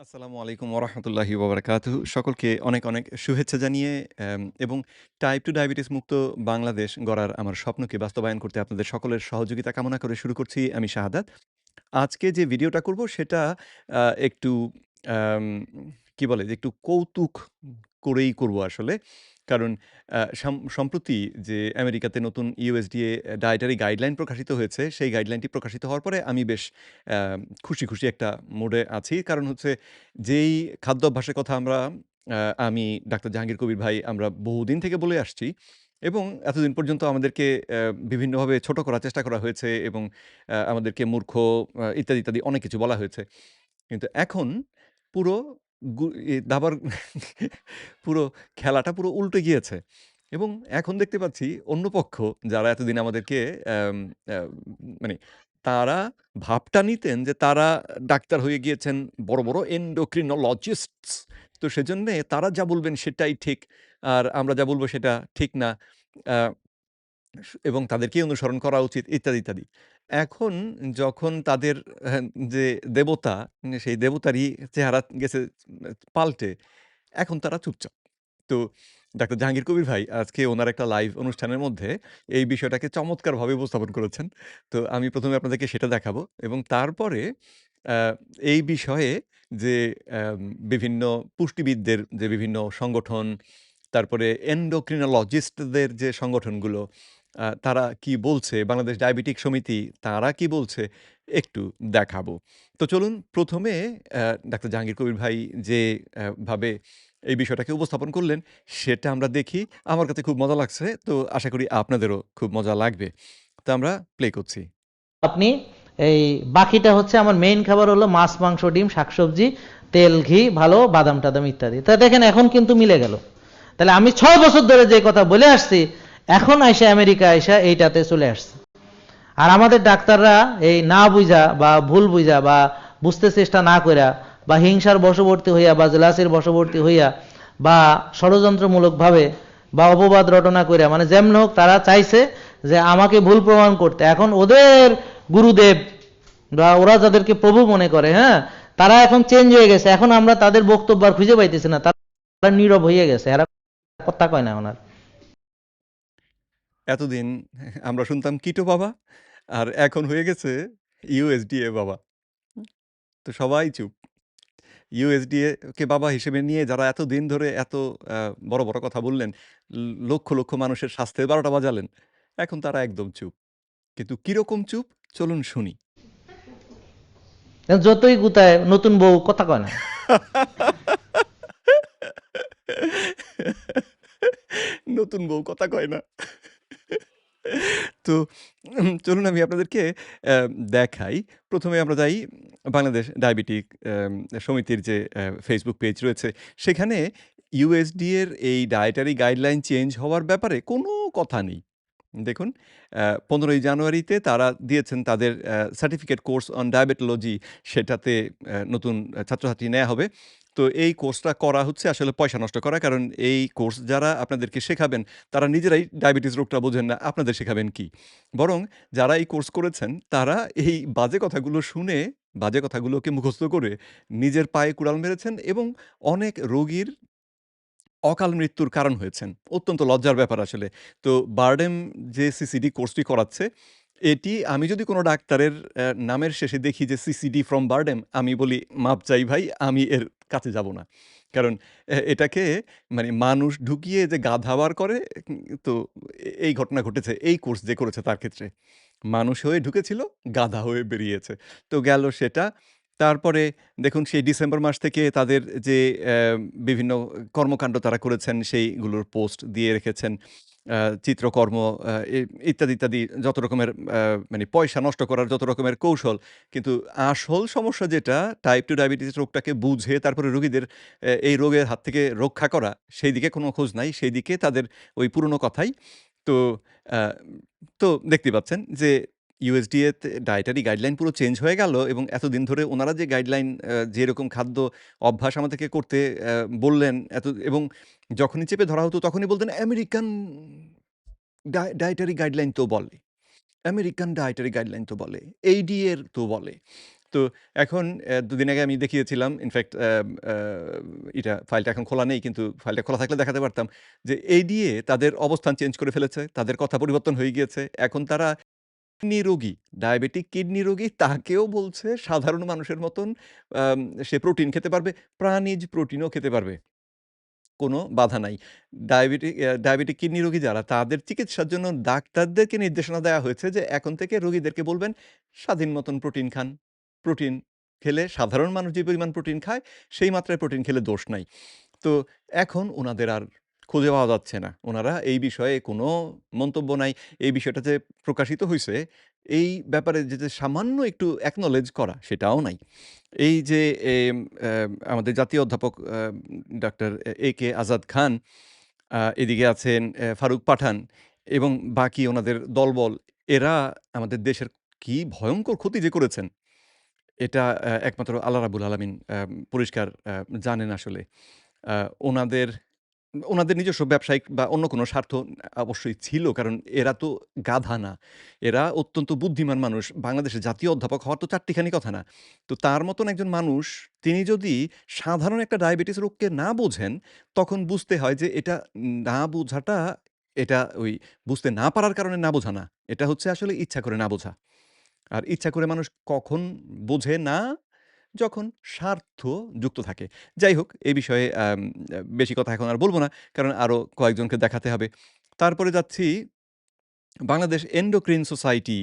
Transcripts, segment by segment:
আসসালামু আলাইকুম ওরহামতুল্লাহি ওবরাকাতুহু। সকলকে অনেক, অনেক শুভেচ্ছা জানিয়ে এবং টাইপ টু ডায়াবেটিস মুক্ত বাংলাদেশ গড়ার আমার স্বপ্নকে বাস্তবায়ন করতে আপনাদের সকলের সহযোগিতা কামনা করে শুরু করছি আমি শাহাদাত। আজকে যে ভিডিওটা করব সেটা একটু কি বলে যে একটু কৌতুক করেই করব আসলে। কারণ সাম সম্প্রতি যে আমেরিকাতে নতুন ইউএসডিএ ডায়েটারি গাইডলাইন প্রকাশিত হয়েছে, সেই গাইডলাইনটি প্রকাশিত হওয়ার পরে আমি বেশ খুশি, খুশি একটা মোডে আছি। কারণ হচ্ছে যেই খাদ্যাভ্যাসের কথা আমরা আমি ডাক্তার জাহাঙ্গীর কবির ভাই আমরা বহুদিন থেকে বলে আসছি এবং এতদিন পর্যন্ত আমাদেরকে বিভিন্নভাবে ছোট করার চেষ্টা করা হয়েছে এবং আমাদেরকে মূর্খ ইত্যাদি, ইত্যাদি অনেক কিছু বলা হয়েছে। কিন্তু এখন পুরো দাবার পুরো খেলাটা পুরো উল্টে গিয়েছে। এবং এখন দেখতে পাচ্ছি অন্য পক্ষ যারা এতদিন আমাদেরকে মানে তারা ভাবটা নিতেন যে তারা ডাক্তার হয়ে গিয়েছেন বড়, বড় endocrinologists তো সেজন্যে তারা যা বলবেন সেটাই ঠিক। আর আমরা যা বলব সেটা ঠিক না। এবং তাদেরকেই অনুসরণ করা উচিত ইত্যাদি, ইত্যাদি। এখন যখন তাদের হ্যাঁ, যে দেবতা সেই দেবতারই চেহারা গেছে পাল্টে, এখন তারা চুপচাপ। তো ডাক্তার জাহাঙ্গীর কবির ভাই আজকে উনার একটা লাইভ অনুষ্ঠানের মধ্যে এই বিষয়টাকে চমৎকারভাবে উপস্থাপন করেছেন। তো আমি ১ম এ আপনাদেরকে সেটা দেখাবো এবং তারপরে এই বিষয়ে যে বিভিন্ন পুষ্টিবিদদের যে বিভিন্ন সংগঠন, তারপরে endocrinologist-দের যে সংগঠনগুলো তারা কি বলছে, বাংলাদেশ ডায়াবেটিক সমিতি তারা কি বলছে একটু দেখাবো। তো চলুন ১ম এ অ্যা ডাক্তার জাহাঙ্গীর কবির ভাই যে অ্যা ভাবে এই বিষয়টাকে উপস্থাপন করলেন সেটা আমরা দেখি। আমার কাছে খুব মজা লাগছে। তো আশা করি আপনাদেরও খুব মজা লাগবে। তো আমরা প্লে করছি। আপনি এই বাকিটা হচ্ছে আমার মেইন খাবার হলো মাছ, মাংস, ডিম, শাকসবজি, তেল, ঘি, ভালো বাদাম-টাদাম ইত্যাদি। তা দেখেন এখন কিন্তু মিলে গেল। তাহলে আমি ৬ বছর ধরে যে কথা বলে আসছি, এখন আইসা আমেরিকা আইসা এইটাতে চলে আসছে। আর আমাদের ডাক্তাররা এই না বুঝা বা ভুল বুঝা বা বুঝতে চেষ্টা না কইরা বা হিংসার বশবর্তী হইয়া বা জেলাসির বশবর্তী হইয়া বা ষড়যন্ত্রমূলকভাবে বা অপবাদ রটনা কইরা মানে যেমন হোক তারা চাইছে যে আমাকে ভুল প্রমাণ করতে। এখন ওদের গুরুদেব বা ওরা যাদেরকে প্রভু মনে করে, হ্যাঁ? তারা এখন চেঞ্জ হয়ে গেছে। এখন আমরা তাদের বক্তব্য আর খুঁজে পাইতেছি না। তারা নীরব হয়ে গেছে। এরা কথা কয় না ওনার। এতদিন আমরা শুনতাম কিটো বাবা আর এখন হয়ে গেছে ইউএসডিএ বাবা। তো সবাই চুপ। ইউএসডিএ কে বাবা হিসেবে নিয়ে যারা এতদিন ধরে এত বড়, বড় কথা বললেন, লক্ষ, লক্ষ মানুষের স্বাস্থ্যের ১২টা বাজালেন। এখন তারা একদম চুপ। কিন্তু কীরকম চুপ চলুন শুনি। যতই গুতায় নতুন বউ কথা কয় না। নতুন বউ কথা কয় না। তো চলুন আমি আপনাদেরকে দেখাই। ১ম এ আমরা যাই বাংলাদেশ ডায়াবেটিক সমিতির যে ফেসবুক পেজ রয়েছে, সেখানে USDA এর এই ডায়েটারি গাইডলাইন চেঞ্জ হওয়ার ব্যাপারে কোনো কথা নেই। দেখুন পনেরোই জানুয়ারিতে তারা দিয়েছেন তাদের সার্টিফিকেট কোর্স অন ডায়াবেটোলজি সেটাতে নতুন ছাত্রছাত্রী নেওয়া হবে। তো এই কোর্সটা করা হচ্ছে আসলে পয়সা নষ্ট করা। কারণ এই কোর্স যারা আপনাদেরকে শেখাবেন, তারা নিজেরাই ডায়াবেটিস রোগটা বোঝেন না। আপনাদের শেখাবেন কি? বরং যারা এই কোর্স করেছেন, তারা এই বাজে কথাগুলো শুনে, বাজে কথাগুলোকে মুখস্থ করে নিজের পায়ে কুড়াল মেরেছেন এবং অনেক রোগীর অকাল মৃত্যুর কারণ হয়েছেন। অত্যন্ত লজ্জার ব্যাপার আসলে। তো বার্ডেম যে সিসিডি কোর্সটি করাচ্ছে, এটি আমি যদি কোনো ডাক্তারের নামের শেষে দেখি যে সিসিডি ফ্রম বার্ডেম আমি বলি, "মাপ চাই ভাই, আমি এর কাছে যাব না।" কারণ এটাকে মানে মানুষ ঢুকিয়ে যে গাধা বার করে, তো এই ঘটনা ঘটেছে এই কোর্স যে করেছে তার ক্ষেত্রে। মানুষ হয়ে ঢুকেছিল, গাধা হয়ে বেরিয়েছে। তো গেল সেটা। তারপরে দেখুন সেই ডিসেম্বর মাস থেকে তাদের যে বিভিন্ন কর্মকাণ্ড তারা করেছেন, সেইগুলোর পোস্ট দিয়ে রেখেছেন। চিত্রকর্ম ইত্যাদি, ইত্যাদি যত রকমের মানে পয়সা নষ্ট করার যত রকমের কৌশল। কিন্তু আসল সমস্যা যেটা টাইপ টু ডায়াবেটিস রোগটাকে বুঝে তারপরে রোগীদের এই রোগের হাত থেকে রক্ষা করা, সেই দিকে কোনো খোঁজ নাই। সেই দিকে তাদের ওই পুরনো কথাই। তো তো দেখতেই পাচ্ছেন যে USDA তে ডায়েটারি গাইডলাইন পুরো চেঞ্জ হয়ে গেল এবং এতদিন ধরে ওনারা যে গাইডলাইন যেরকম খাদ্য অভ্যাস আমাদেরকে করতে বললেন, এত, এবং যখনই চেপে ধরা হতো তখনই বলতেন আমেরিকান ডায়েটারি গাইডলাইন তো বলে। আমেরিকান ডায়েটারি গাইডলাইন তো বলে। ADA এর তো বলে। তো এখন দুদিন আগে আমি দেখিয়েছিলাম ইনফ্যাক্ট এটা ফাইলটা এখন খোলা নেই, কিন্তু ফাইলটা খোলা থাকলে দেখাতে পারতাম যে এডিএ তাদের অবস্থান চেঞ্জ করে ফেলেছে। তাদের কথা পরিবর্তন হয়ে গিয়েছে। এখন তারা কিডনি রোগী, ডায়াবেটিক কিডনি রোগী তাকেও বলছে সাধারণ মানুষের মতন সে প্রোটিন খেতে পারবে, প্রাণীজ প্রোটিনও খেতে পারবে। কোনো বাধা নাই। ডায়াবেটিক ডায়াবেটিক কিডনি রোগী যারা তাদের চিকিৎসার জন্য ডাক্তারদেরকে নির্দেশনা দেওয়া হয়েছে যে এখন থেকে রোগীদেরকে বলবেন স্বাধীন মতন প্রোটিন খান। প্রোটিন খেলে সাধারণ মানুষ যে পরিমাণ প্রোটিন খায় সেই মাত্রায় প্রোটিন খেলে দোষ নাই। তো এখন ওনাদের আর খুঁজে পাওয়া যাচ্ছে না। ওনারা এই বিষয়ে কোনো মন্তব্য নাই। এই বিষয়টা যে প্রকাশিত হয়েছে এই ব্যাপারে যে, সামান্য একটু অ্যাকনোলেজ করা সেটাও নাই। এই যে আমাদের জাতীয় অধ্যাপক ডক্টর এ কে আজাদ খান, এদিকে আছেন ফারুক পাঠান এবং বাকি ওনাদের দলবল এরা আমাদের দেশের কি ভয়ঙ্কর ক্ষতি যে করেছেন এটা একমাত্র আল্লাহ রাব্বুল আলামিন পরিষ্কার জানেন আসলে। ওনাদের ওনাদের নিজস্ব ব্যবসায়িক বা অন্য কোনো স্বার্থ অবশ্যই ছিল। কারণ এরা তো গাধা না। এরা অত্যন্ত বুদ্ধিমান মানুষ। বাংলাদেশের জাতীয় অধ্যাপক হওয়ার তো চারটিখানি কথা না। তো তার মতন একজন মানুষ তিনি যদি সাধারণ একটা ডায়াবেটিস রোগকে না বোঝেন, তখন বুঝতে হয় যে এটা না বোঝাটা এটা ওই বুঝতে না পারার কারণে না বোঝা না। এটা হচ্ছে আসলে ইচ্ছা করে না বোঝা। আর ইচ্ছা করে মানুষ কখন বোঝে না? যখন স্বার্থ যুক্ত থাকে। যাই হোক এই বিষয়ে বেশি কথা এখন আর বলব না। কারণ আরও কয়েকজনকে দেখাতে হবে। তারপরে যাচ্ছি বাংলাদেশ এন্ডোক্রিন সোসাইটি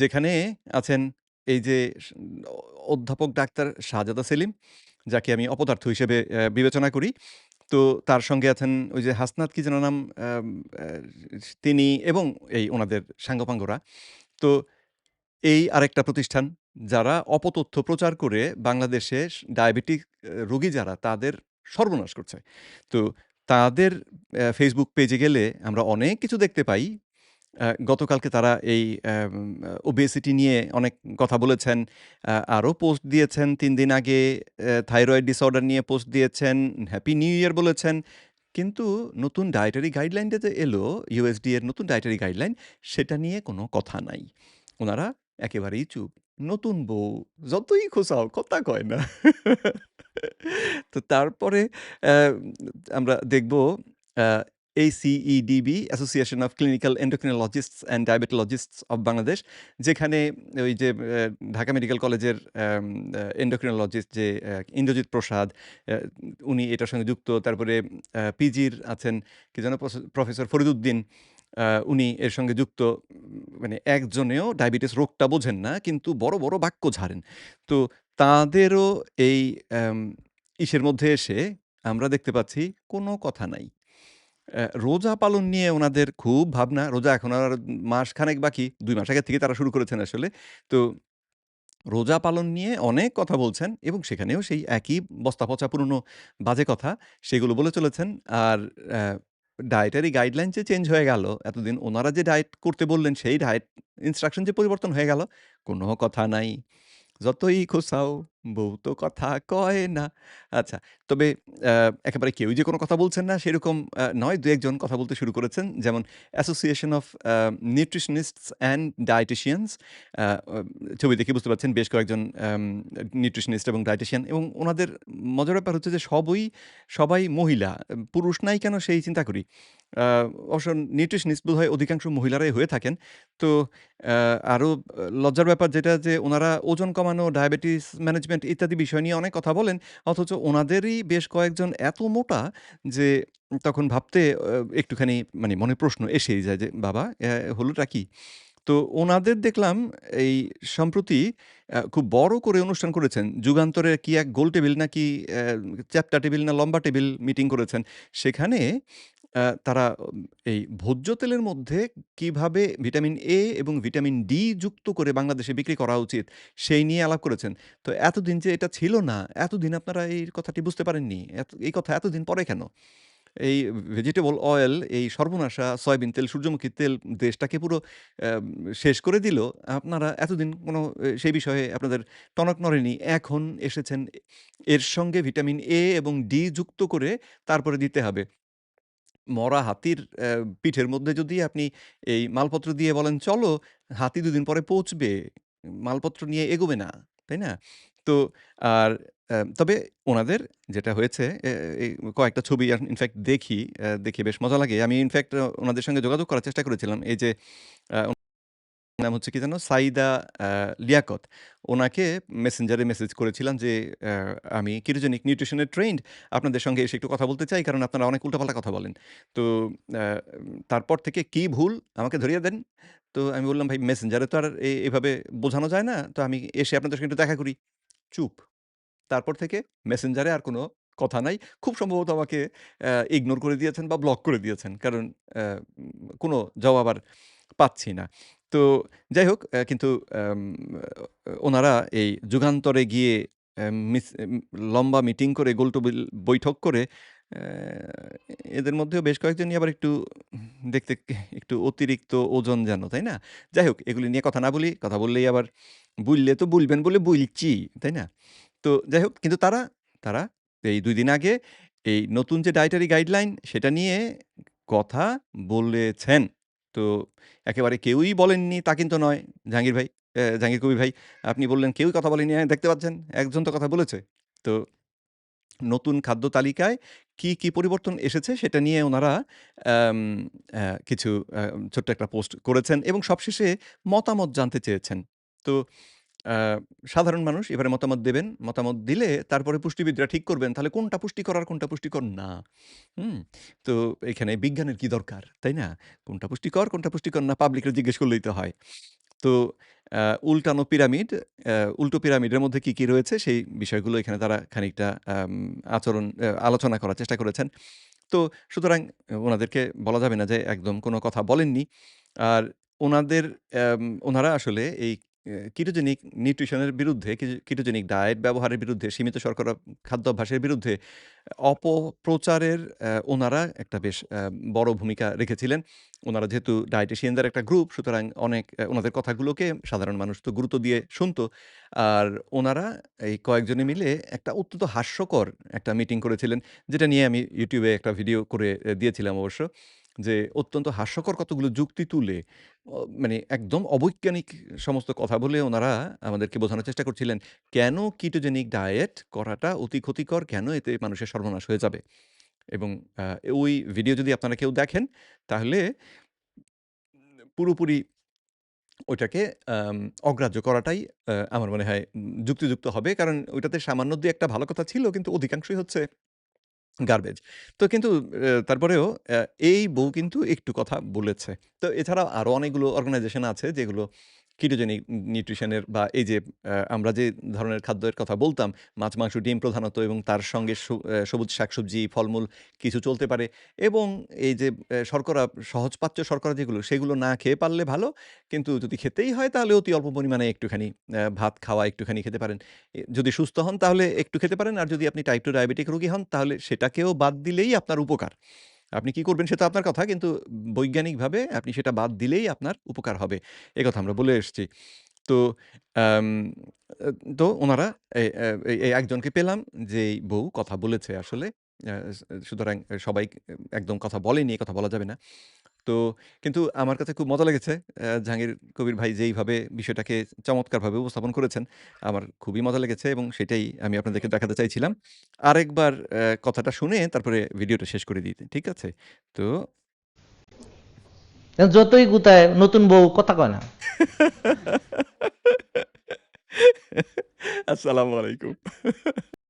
যেখানে আছেন এই যে অধ্যাপক ডাক্তার শাহজাদা সেলিম, যাকে আমি অপদার্থ হিসেবে বিবেচনা করি। তো তার সঙ্গে আছেন ওই যে হাসনাত কি যেন নাম? তিনি এবং এই ওনাদের সাঙ্গপাঙ্গরা। তো এই আরেকটা প্রতিষ্ঠান যারা অপতথ্য প্রচার করে বাংলাদেশে ডায়াবেটিক রোগী যারা তাদের সর্বনাশ করছে। তো তাদের ফেসবুক পেজে গেলে আমরা অনেক কিছু দেখতে পাই। গতকালকে তারা এই ওবেসিটি নিয়ে অনেক কথা বলেছেন। আরও পোস্ট দিয়েছেন তিন দিন আগে থাইরয়েড ডিসঅর্ডার নিয়ে পোস্ট দিয়েছেন, হ্যাপি নিউ ইয়ার বলেছেন। কিন্তু নতুন ডায়েটারি গাইডলাইনটা যে এলো USDA এর নতুন ডায়েটারি গাইডলাইন সেটা নিয়ে কোনো কথা নাই। উনারা একেবারেই চুপ। নতুন বউ, যতই খোঁচাও, কথা কয় না। তো তারপরে আমরা দেখব, আ ACEDB Association of Clinical Endocrinologists and Diabetologists of Bangladesh যেখানে ওই যে ঢাকা মেডিকেল কলেজের এন্ডোক্রিনোলজিস্ট যে ইন্দ্রজিৎ প্রসাদ উনি এটার সঙ্গে যুক্ত। তারপরে পিজির আছেন, কি যেন প্রফেসর ফরিদউদ্দিন আ উনি এর সঙ্গে যুক্ত। মানে একজনেও ডায়াবেটিস রোগটা বোঝেন না কিন্তু বড়, বড় বাক্য ঝাড়েন। তো তাদেরও এই ইসের মধ্যে এসে আমরা দেখতে পাচ্ছি কোনো কথা নাই। রোজা পালন নিয়ে ওনাদের খুব ভাবনা। রোজা এখন আর মাসখানেক বাকি। দুই মাস আগের থেকে তারা শুরু করেছেন আসলে। তো রোজা পালন নিয়ে অনেক কথা বলছেন এবং সেখানেও সেই একই বস্তা পচা পুরনো বাজে কথা সেগুলো বলে চলেছেন। আর ডায়েটারি গাইডলাইন যে চেঞ্জ হয়ে গেল, এতদিন ওনারা যে ডায়েট করতে বললেন সেই ডায়েট ইনস্ট্রাকশন যে পরিবর্তন হয়ে গেল, কোনো কথা নাই। যতই খোঁচাও বউ তো কথা কয় না। আচ্ছা, তবে একেবারে কেউই যে কোনো কথা বলছেন না সেরকম নয়। ২-১ জন কথা বলতে শুরু করেছেন। যেমন Association of Nutritionists and Dieticians ছবি দেখে বুঝতে পারছেন বেশ কয়েকজন নিউট্রিশনিস্ট এবং ডায়েটিশিয়ান এবং ওনাদের মজার ব্যাপার হচ্ছে যে সবই সবাই মহিলা। পুরুষ নাই কেন সেই চিন্তা করি। অবশ্য নিউট্রিশনিস্ট বোধহয় অধিকাংশ মহিলারাই হয়ে থাকেন। তো অ্যা আরও লজ্জার ব্যাপার যেটা যে ওনারা ওজন কমানো, ডায়াবেটিস ম্যানেজমেন্ট ইত্যাদি বিষয় নিয়ে অনেক কথা বলেন। অথচ ওনাদেরই বেশ কয়েকজন এত মোটা যে তখন ভাবতে একটুখানি মানে মনে প্রশ্ন এসেই যায় যে, "বাবা হলোটা কি?" তো ওনাদের দেখলাম এই সম্প্রতি খুব বড় করে অনুষ্ঠান করেছেন। যুগান্তরের কি এক গোল টেবিল নাকি চ্যাপ্টা টেবিল না লম্বা টেবিল মিটিং করেছেন। সেখানে তারা এই ভোজ্য তেলের মধ্যে কীভাবে ভিটামিন এ এবং ভিটামিন ডি যুক্ত করে বাংলাদেশে বিক্রি করা উচিত, সেই নিয়ে আলাপ করেছেন। তো এতদিন যে এটা ছিল না, এতদিন আপনারা এই কথাটি বুঝতে পারেননি। এত এই কথা এতদিন পরে কেন? এই ভেজিটেবল অয়েল, এই সর্বনাশা সয়াবিন তেল, সূর্যমুখী তেল দেশটাকে পুরো শেষ করে দিল। আপনারা এতদিন কোনো সেই বিষয়ে আপনাদের টনক নড়েনি। এখন এসেছেন এর সঙ্গে ভিটামিন এ এবং ডি যুক্ত করে তারপরে দিতে হবে। মরা হাতির পিঠের মধ্যে যদি আপনি এই মালপত্র দিয়ে বলেন, "চলো", হাতি দুদিন পরে পৌঁছবে। মালপত্র নিয়ে এগোবে না, তাই না? তো আর তবে ওনাদের যেটা হয়েছে কয়েকটা ছবি ইনফ্যাক্ট দেখি, দেখে বেশ মজা লাগে। আমি ইনফ্যাক্ট ওনাদের সঙ্গে যোগাযোগ করার চেষ্টা করেছিলাম। এই যে নাম হচ্ছে কি যেন? সাইদা আ লিয়াকত। ওনাকে মেসেঞ্জারে মেসেজ করেছিলাম যে, "আমি কেটোজেনিক নিউট্রিশন এ ট্রেইনড। আপনাদের সঙ্গে এসে একটু কথা বলতে চাই। কারণ আপনারা অনেক উল্টাপাল্টা কথা বলেন।" তো তারপর থেকে কি ভুল আমাকে ধরিয়ে দেন। তো আমি বললাম, "ভাই মেসেঞ্জারে তো আর এভাবে বোঝানো যায় না। তো আমি এসে আপনাদের সঙ্গে একটু দেখা করি।" চুপ। তারপর থেকে মেসেঞ্জারে আর কোনো কথা নাই। খুব সম্ভবত আমাকে ইগনোর করে দিয়েছেন বা ব্লক করে দিয়েছেন। কারণ কোনো জবাব আর পাচ্ছি না। তো যাই হোক কিন্তু ওনারা এই যুগান্তরে গিয়ে মিস লম্বা মিটিং করে গোলটেবিল বৈঠক করে এদের মধ্যেও বেশ কয়েকজনই আবার একটু দেখতে একটু অতিরিক্ত ওজন যেন, তাই না? যাই হোক এগুলি নিয়ে কথা না বলি। কথা বললেই আবার বুইললে তো বুইলবেন বলে বুলছি তাই না? তো যাই হোক কিন্তু তারা, তারা এই দুই দিন আগে এই নতুন যে ডায়েটারি গাইডলাইন সেটা নিয়ে কথা বলেছেন। তো একেবারে কেউই বলেননি তা কিন্তু নয়। জাহাঙ্গীর ভাই, জাহাঙ্গীর কবি ভাই, আপনি বললেন কেউই কথা বলেনি। হ্যাঁ, দেখতে পাচ্ছেন একজন তো কথা বলেছে। তো নতুন খাদ্য তালিকায় কি, কি পরিবর্তন এসেছে সেটা নিয়ে ওনারা কিছু ছোট্ট একটা পোস্ট করেছেন এবং সবশেষে মতামত জানতে চেয়েছেন। তো সাধারণ মানুষ এবারে মতামত দেবেন। মতামত দিলে তারপরে পুষ্টিবিদরা ঠিক করবেন তাহলে কোনটা পুষ্টিকর আর কোনটা পুষ্টিকর না। হুম? তো এখানে বিজ্ঞানের কি দরকার, তাই না? কোনটা পুষ্টিকর, কোনটা পুষ্টিকর না পাবলিকরে জিজ্ঞেস করলেই তো হয়। তো উল্টানো পিরামিড, উল্টো পিরামিডের মধ্যে কি, কি রয়েছে সেই বিষয়গুলো এখানে তারা খানিকটা আচরণ আলোচনা করার চেষ্টা করেছেন। তো সুতরাং ওনাদেরকে বলা যাবে না যে একদম কোনো কথা বলেননি। আর ওনাদের ওনারা আসলে এই কেটোজেনিক নিউট্রিশনের বিরুদ্ধে, কেটোজেনিক ডায়েট ব্যবহারের বিরুদ্ধে, সীমিত শর্করা খাদ্যাভ্যাসের বিরুদ্ধে অপপ্রচারের ওনারা একটা বেশ বড় ভূমিকা রেখেছিলেন। ওনারা যেহেতু ডায়েটিশিয়ানদের একটা গ্রুপ সুতরাং অনেক ওনাদের কথাগুলোকে সাধারণ মানুষ তো গুরুত্ব দিয়ে শুনত। আর ওনারা এই কয়েকজনে মিলে একটা অত্যন্ত হাস্যকর একটা মিটিং করেছিলেন। যেটা নিয়ে আমি ইউটিউবে একটা ভিডিও করে দিয়েছিলাম অবশ্য। যে অত্যন্ত হাস্যকর কতগুলো যুক্তি তুলে মানে একদম অবৈজ্ঞানিক সমস্ত কথা বলে ওনারা আমাদেরকে বোঝানোর চেষ্টা করছিলেন। কেন কিটোজেনিক ডায়েট করাটা অতি ক্ষতিকর, কেন এতে মানুষের সর্বনাশ হয়ে যাবে। এবং ওই ভিডিও যদি আপনারা কেউ দেখেন তাহলে পুরোপুরি ওইটাকে অগ্রাহ্য করাটাই আমার মনে হয় যুক্তিযুক্ত হবে। কারণ ওইটাতে সামান্য ২-১ টা ভালো কথা ছিল কিন্তু অধিকাংশই হচ্ছে গার্বেজ। তো কিন্তু তারপরেও এই বউ কিন্তু একটু কথা বলেছে। তো এছাড়াও আরও অনেকগুলো অর্গানাইজেশন আছে যেগুলো কেটোজেনিক নিউট্রিশনের বা এই যে আমরা যে ধরনের খাদ্যের কথা বলতাম মাছ, মাংস, ডিম প্রধানত এবং তার সঙ্গে সবুজ শাকসবজি, ফলমূল কিছু চলতে পারে এবং এই যে শর্করা সহজপাচ্য শর্করা যেগুলো সেগুলো না খেয়ে পারলে ভালো। কিন্তু যদি খেতেই হয় তাহলে অতি অল্প পরিমাণে একটুখানি ভাত খাওয়া একটুখানি খেতে পারেন। যদি সুস্থ হন তাহলে একটু খেতে পারেন। আর যদি আপনি টাইপ 2 ডায়াবেটিক রোগী হন তাহলে সেটাকেও বাদ দিলেই আপনার উপকার। আপনি কি করবেন সেটা আপনার কথা কিন্তু বৈজ্ঞানিকভাবে আপনি সেটা বাদ দিলেই আপনার উপকার হবে। কথা আমরা বলে এসছি। তো তো ওনারা এই একজনকে পেলাম যে বউ কথা বলেছে আসলে। সুতরাং সবাই একদম কথা বলেনি, কথা বলা যাবে না। তো কিন্তু আমার কাছে খুব মজা লেগেছে জাহাঙ্গীর কবির ভাই যেইভাবে বিষয়টাকে চমৎকারভাবে উপস্থাপন করেছেন। আমার খুবই মজা লেগেছে এবং সেটাই আমি আপনাদেরকে দেখাতে চাইছিলাম। আরেকবার কথাটা শুনে তারপরে ভিডিওটা শেষ করে দিতে। ঠিক আছে? তো যতই গুতায় নতুন বউ কথা কয় না। আসসালামু আলাইকুম।